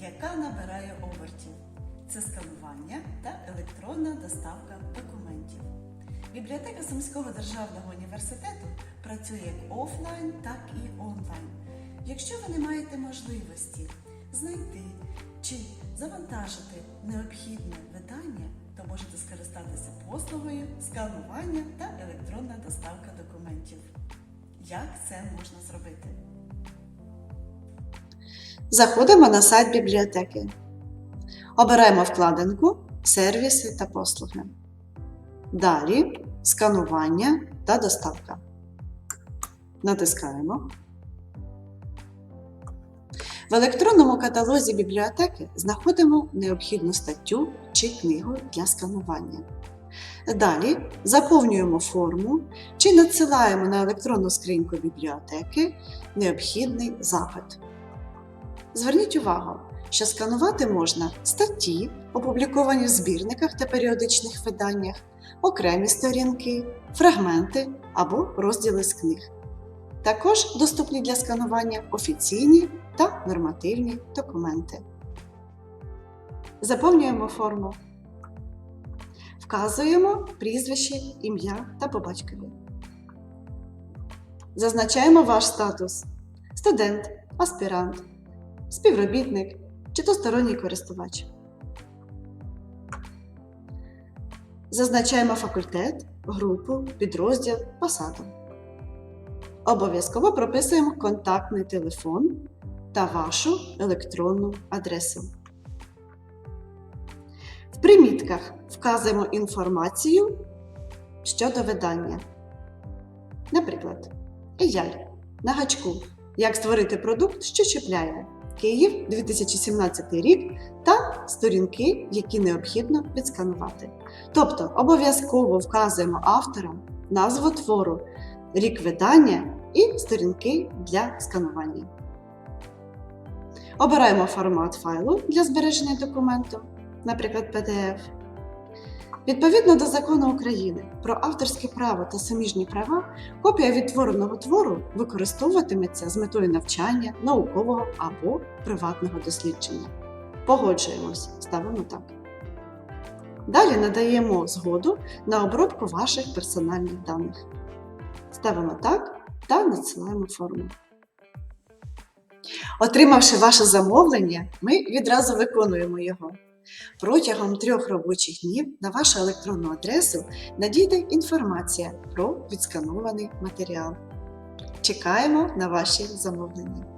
яка набирає обертів. Це сканування та електронна доставка документів. Бібліотека Сумського державного університету працює як офлайн, так і онлайн. Якщо ви не маєте можливості знайти чи завантажити необхідне видання, то можете скористатися послугою сканування та електронна доставка документів. Як це можна зробити? Заходимо на сайт бібліотеки. Обираємо вкладинку Сервіси та послуги. Далі сканування та доставка. Натискаємо. В електронному каталозі бібліотеки знаходимо необхідну статтю чи книгу для сканування. Далі заповнюємо форму чи надсилаємо на електронну скриньку бібліотеки необхідний запит. Зверніть увагу, що сканувати можна статті, опубліковані в збірниках та періодичних виданнях, окремі сторінки, фрагменти або розділи з книг. Також доступні для сканування офіційні та нормативні документи. Заповнюємо форму. Вказуємо прізвище, ім'я та по батькові. Зазначаємо ваш статус: студент, аспірант, співробітник чи то сторонній користувач. Зазначаємо факультет, групу, підрозділ, посаду. Обов'язково прописуємо контактний телефон та вашу електронну адресу. В примітках вказуємо інформацію щодо видання. Наприклад, Еяль на гачку. Як створити продукт, що чіпляє Київ 2017 рік та сторінки, які необхідно відсканувати. Тобто обов'язково вказуємо авторам назву твору, рік видання і сторінки для сканування. Обираємо формат файлу для збереження документу, наприклад, PDF. Відповідно до закону України про авторське право та суміжні права, копія відтвореного твору використовуватиметься з метою навчання, наукового або приватного дослідження. Погоджуємось, ставимо так. Далі надаємо згоду на обробку ваших персональних даних. Ставимо так та надсилаємо форму. Отримавши ваше замовлення, ми відразу виконуємо його. Протягом трьох робочих днів на вашу електронну адресу надійде інформація про відсканований матеріал. Чекаємо на ваші замовлення.